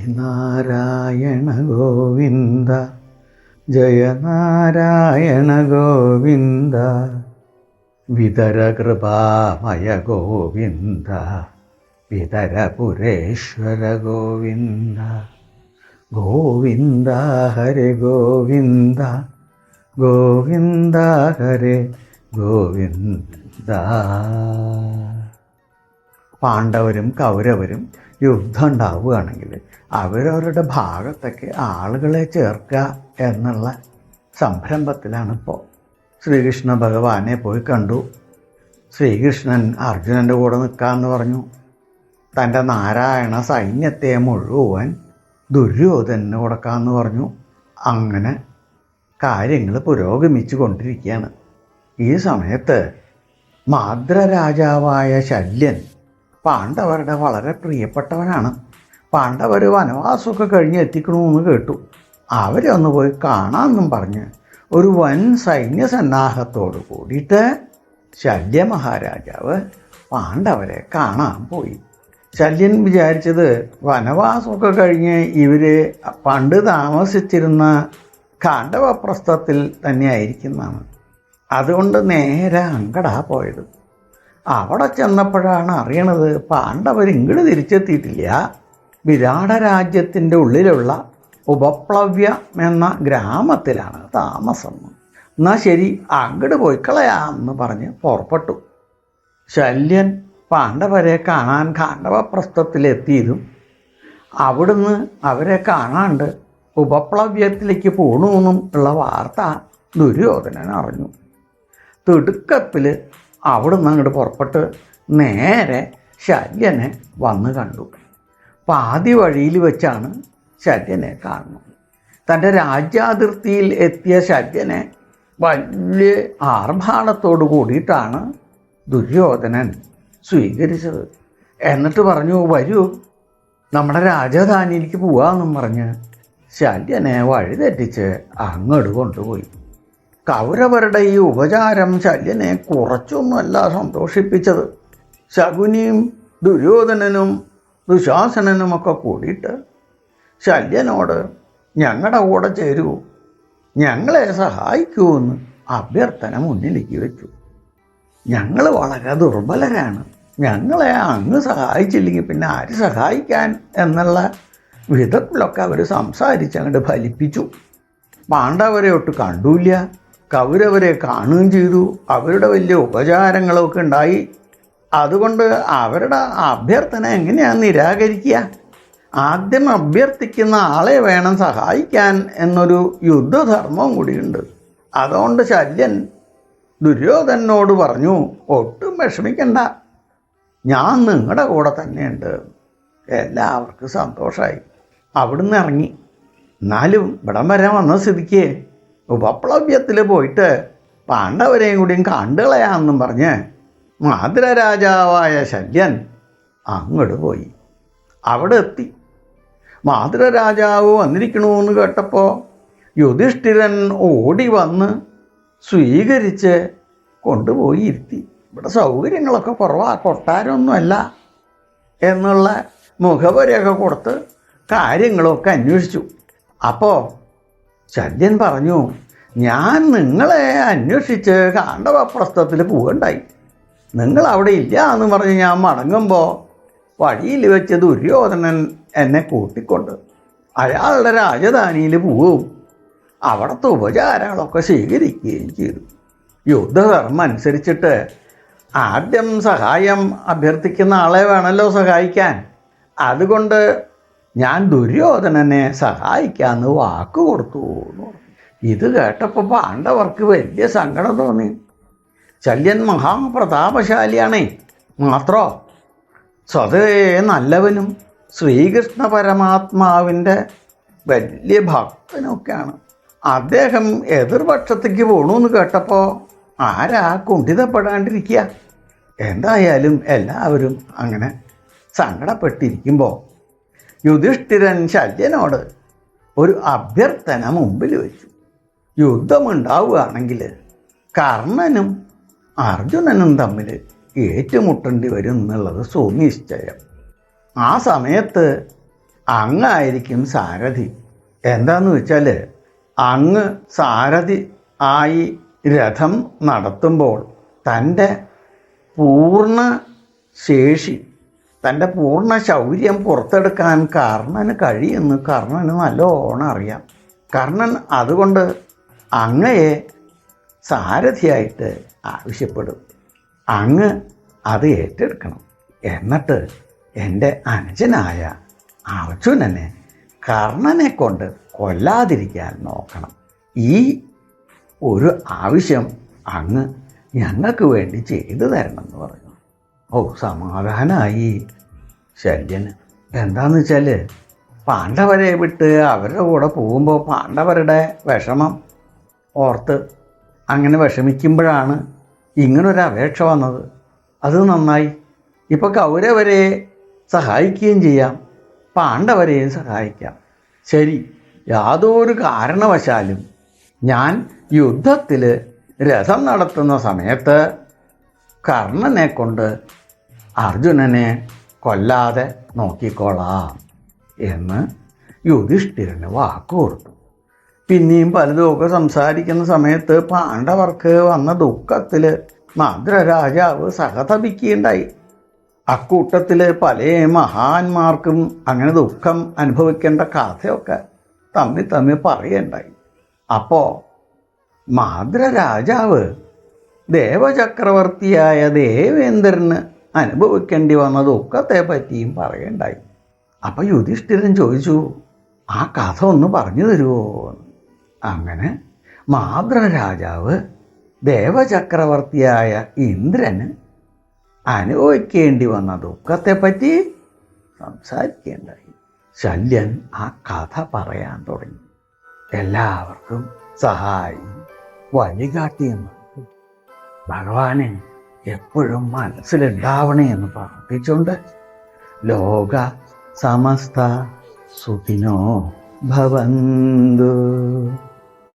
ശ്രീനാരായണ ഗോവിന്ദ ജയ നാരായണ ഗോവിന്ദ വിതരകൃപാമയ ഗോവിന്ദ വിതരപുരേശ്വര ഗോവിന്ദ ഗോവിന്ദ ഹരെ ഗോവിന്ദ ഗോവിന്ദ ഹരെ ഗോവിന്ദ. പാണ്ഡവരും കൗരവരും യുദ്ധം ഉണ്ടാവുകയാണെങ്കിൽ അവരവരുടെ ഭാഗത്തൊക്കെ ആളുകളെ ചേർക്കുക എന്നുള്ള സംരംഭത്തിലാണ് ഇപ്പോൾ. ശ്രീകൃഷ്ണ ഭഗവാനെ പോയി കണ്ടു. ശ്രീകൃഷ്ണൻ അർജുനന്റെ കൂടെ നിൽക്കാമെന്ന് പറഞ്ഞു. തന്റെ നാരായണ സൈന്യത്തെ മുഴുവൻ ദുര്യോധനന് കൊടുക്കാമെന്ന് പറഞ്ഞു. അങ്ങനെ കാര്യങ്ങൾ പുരോഗമിച്ചു കൊണ്ടിരിക്കുകയാണ്. ഈ സമയത്ത് മാദ്രരാജാവായ ശല്യൻ പാണ്ഡവരുടെ വളരെ പ്രിയപ്പെട്ടവനാണ്. പാണ്ഡവർ വനവാസമൊക്കെ കഴിഞ്ഞ് എത്തിക്കണമെന്ന് കേട്ടു. അവരെ ഒന്ന് പോയി കാണാമെന്നും പറഞ്ഞ് ഒരു വൻ സൈന്യ സന്നാഹത്തോടു കൂടിയിട്ട് ശല്യ മഹാരാജാവ് പാണ്ഡവരെ കാണാൻ പോയി. ശല്യൻ വിചാരിച്ചത് വനവാസമൊക്കെ കഴിഞ്ഞ് ഇവർ പണ്ട് താമസിച്ചിരുന്ന കാണ്ഡവപ്രസ്ഥത്തിൽ തന്നെയായിരിക്കുന്നതാണ് അതുകൊണ്ട് നേരെ അങ്കടാ പോയത്. അവിടെ ചെന്നപ്പോഴാണ് അറിയണത് പാണ്ഡവർ ഇങ്ങോട്ട് തിരിച്ചെത്തിയിട്ടില്ല. വിരാട രാജ്യത്തിന്റെ ഉള്ളിലുള്ള ഉപപ്ലവ്യം എന്ന ഗ്രാമത്തിലാണ് താമസം. എന്നാൽ ശരി അങ്ങോട്ട് പോയി കളയാമെന്ന് പറഞ്ഞ് പുറപ്പെട്ടു. ശല്യൻ പാണ്ഡവരെ കാണാൻ കാണ്ഡവപ്രസ്ഥത്തിലെത്തിയതും അവിടുന്ന് അവരെ കാണാണ്ട് ഉപപ്ലവ്യത്തിലേക്ക് പോണൂന്നും ഉള്ള വാർത്ത ദുര്യോധനൻ അറിഞ്ഞു. തിടുക്കത്തിൽ അവിടുന്ന് അങ്ങോട്ട് പുറപ്പെട്ട് നേരെ ശല്യനെ വന്ന് കണ്ടു. പാതി വഴിയിൽ വെച്ചാണ് ശല്യനെ കാണുന്നത്. തന്റെ രാജ്യാതിർത്തിയിൽ എത്തിയ ശല്യനെ വലിയ ആർഭാടത്തോടു കൂടിയിട്ടാണ് ദുര്യോധനൻ സ്വീകരിച്ചത്. എന്നിട്ട് പറഞ്ഞു വരൂ നമ്മുടെ രാജധാനിയിലേക്ക് പോവാമെന്നും പറഞ്ഞ് ശല്യനെ വഴിതെറ്റിച്ച് അങ്ങോട്ട് കൊണ്ടുപോയി. കൗരവരുടെ ഈ ഉപചാരം ശല്യനെ കുറച്ചൊന്നുമല്ല സന്തോഷിപ്പിച്ചത്. ശകുനിയും ദുര്യോധനനും ദുശാസനനുമൊക്കെ കൂടിയിട്ട് ശല്യനോട് ഞങ്ങളുടെ കൂടെ ചേരൂ. ഞങ്ങളെ സഹായിക്കൂ എന്ന് അഭ്യർത്ഥന മുന്നിലേക്ക് വെച്ചു. ഞങ്ങൾ വളരെ ദുർബലരാണ്. ഞങ്ങളെ അങ്ങ് സഹായിച്ചില്ലെങ്കിൽ പിന്നെ ആര് സഹായിക്കാൻ? എന്നുള്ള വിധത്തിലൊക്കെ അവർ സംസാരിച്ച് അങ്ങോട്ട് ഫലിപ്പിച്ചു. പാണ്ഡവരെ ഒട്ട് കണ്ടൂല്ല. കൗരവരെ കാണുകയും ചെയ്തു. അവരുടെ വലിയ ഉപചാരങ്ങളൊക്കെ ഉണ്ടായി. അതുകൊണ്ട് അവരുടെ അഭ്യർത്ഥന എങ്ങനെയാണ് നിരാകരിക്കുക? ആദ്യം അഭ്യർത്ഥിക്കുന്ന ആളെ വേണം സഹായിക്കാൻ എന്നൊരു യുദ്ധധർമ്മവും കൂടിയുണ്ട്. അതുകൊണ്ട് ശല്യൻ ദുര്യോധനോട് പറഞ്ഞു ഒട്ടും വിഷമിക്കണ്ട. ഞാൻ നിങ്ങളുടെ കൂടെ തന്നെയുണ്ട്. എല്ലാവർക്കും സന്തോഷമായി അവിടുന്ന് ഇറങ്ങി. എന്നാലും ഇവിടം വരാൻ വന്ന സ്ഥിതിക്ക് ഉപപ്ലവ്യത്തിൽ പോയിട്ട് പാണ്ഡവരെയും കൂടിയും കണ്ടുകളയാമെന്നും പറഞ്ഞ് മാതൃരാജാവായ ശല്യൻ അങ്ങോട്ട് പോയി. അവിടെ എത്തി. മാതൃരാജാവ് വന്നിരിക്കണമെന്ന് കേട്ടപ്പോൾ യുധിഷ്ഠിരൻ ഓടി വന്ന് സ്വീകരിച്ച് കൊണ്ടുപോയി ഇരുത്തി ഇവിടെ സൗകര്യങ്ങളൊക്കെ കുറവാ കൊട്ടാരമൊന്നുമല്ല എന്നുള്ള മുഖവരെയൊക്കെ കൊടുത്ത് കാര്യങ്ങളൊക്കെ അന്വേഷിച്ചു. അപ്പോൾ ശല്യൻ പറഞ്ഞു ഞാൻ നിങ്ങളെ അന്വേഷിച്ച് കാണ്ഡവപ്രസ്ഥത്തിൽ പോകണ്ടായി. നിങ്ങൾ അവിടെ ഇല്ല എന്ന് പറഞ്ഞ് ഞാൻ മടങ്ങുമ്പോൾ വഴിയിൽ വെച്ച് ദുര്യോധനൻ എന്നെ കൂട്ടിക്കൊണ്ട് അയാളുടെ രാജധാനിയിൽ പോവും. അവിടുത്തെ ഉപചാരങ്ങളൊക്കെ സ്വീകരിക്കുകയും ചെയ്തു. യുദ്ധധർമ്മം അനുസരിച്ചിട്ട് ആദ്യം സഹായം അഭ്യർത്ഥിക്കുന്ന ആളെ വേണമല്ലോ സഹായിക്കാൻ. അതുകൊണ്ട് ഞാൻ ദുര്യോധനനെ സഹായിക്കാമെന്ന് വാക്ക് കൊടുത്തു. ഇത് കേട്ടപ്പോൾ പാണ്ഡവർക്ക് വലിയ സങ്കടം തോന്നി. ശല്യൻ മഹാപ്രതാപശാലിയാണേ മാത്രോ? സ്വതേ നല്ലവനും ശ്രീകൃഷ്ണ പരമാത്മാവിന്റെ വലിയ ഭക്തനൊക്കെയാണ്. അദ്ദേഹം എതിർപക്ഷത്തേക്ക് പോകണമെന്ന് കേട്ടപ്പോൾ ആരാ കുണ്ഠിതപ്പെടാണ്ടിരിക്കുക എന്തായാലും എല്ലാവരും അങ്ങനെ സങ്കടപ്പെട്ടിരിക്കുമ്പോൾ യുധിഷ്ഠിരൻ ശല്യനോട് ഒരു അഭ്യർത്ഥന മുമ്പിൽ വെച്ചു. യുദ്ധമുണ്ടാവുകയാണെങ്കിൽ കർണനും അർജുനനും തമ്മിൽ ഏറ്റുമുട്ടേണ്ടി വരും എന്നുള്ളത് സുനിശ്ചയം. ആ സമയത്ത് അങ്ങായിരിക്കും സാരഥി. എന്താന്ന് വെച്ചാൽ അങ്ങ് സാരഥി ആയി രഥം നടത്തുമ്പോൾ തന്റെ പൂർണ ശേഷി തന്റെ പൂർണ ശൗര്യം പുറത്തെടുക്കാൻ കർണന് കഴിയുമെന്ന് കർണന് നല്ലോണം അറിയാം. കർണൻ അതുകൊണ്ട് അങ്ങയെ സാരഥിയായിട്ട് ആവശ്യപ്പെടും. അങ്ങ് അത് ഏറ്റെടുക്കണം. എന്നിട്ട് എന്റെ അനുജനായ അർജുനനെ കർണനെ കൊണ്ട് കൊല്ലാതിരിക്കാൻ നോക്കണം. ഈ ഒരു ആവശ്യം അങ്ങ് ഞങ്ങൾക്ക് വേണ്ടി ചെയ്തു തരണം എന്ന് പറഞ്ഞു. ഓ സമാധാനമായി ശല്യന് എന്താന്ന് വെച്ചാൽ പാണ്ഡവരെ വിട്ട് അവരുടെ കൂടെ പോകുമ്പോൾ പാണ്ഡവരുടെ വിഷമം ഓർത്ത് അങ്ങനെ വിഷമിക്കുമ്പോഴാണ് ഇങ്ങനൊരു അപേക്ഷ വന്നത്. അത് നന്നായി. ഇപ്പോൾ കൗരവരെ സഹായിക്കുകയും ചെയ്യാം. പാണ്ഡവരെയും സഹായിക്കാം. ശരി യാതൊരു കാരണവശാലും ഞാൻ യുദ്ധത്തിൽ രഥം നടത്തുന്ന സമയത്ത് കർണനെ കൊണ്ട് അർജുനനെ കൊല്ലാതെ നോക്കിക്കോളാം എന്ന് യുധിഷ്ഠിരന് വാക്ക് കൊടുത്തു. പിന്നെയും പലതുമൊക്കെ സംസാരിക്കുന്ന സമയത്ത് പാണ്ഡവർക്ക് വന്ന ദുഃഖത്തിൽ മദ്രരാജാവ് സഹതപിക്കുകയുണ്ടായി. അക്കൂട്ടത്തിൽ പല മഹാന്മാർക്കും അങ്ങനെ ദുഃഖം അനുഭവിക്കേണ്ട കഥയൊക്കെ തമ്മിൽ തമ്മിൽ പറയുണ്ടായി അപ്പോൾ മാതൃരാജാവ് ദേവചക്രവർത്തിയായ ദേവേന്ദ്രന് അനുഭവിക്കേണ്ടി വന്നതൊക്കെ ദുഃഖത്തെ പറ്റിയും പറയണ്ടായി. അപ്പോൾ യുധിഷ്ഠിരൻ ചോദിച്ചു ആ കഥ ഒന്ന് പറഞ്ഞു തരുമോ അങ്ങനെ മാതൃരാജാവ് ദേവചക്രവർത്തിയായ ഇന്ദ്രന് അനുഭവിക്കേണ്ടി വന്ന ദുഃഖത്തെപ്പറ്റി സംസാരിക്കേണ്ടായി. ശല്യൻ ആ കഥ പറയാൻ തുടങ്ങി. എല്ലാവർക്കും സഹായി വഴികാട്ടിയെന്ന്. ഭഗവാനെ എപ്പോഴും മനസ്സിലുണ്ടാവണേ എന്ന് പ്രാർത്ഥിച്ചുകൊണ്ട് ലോക സമസ്ത സുഖിനോ ഭവന്തു.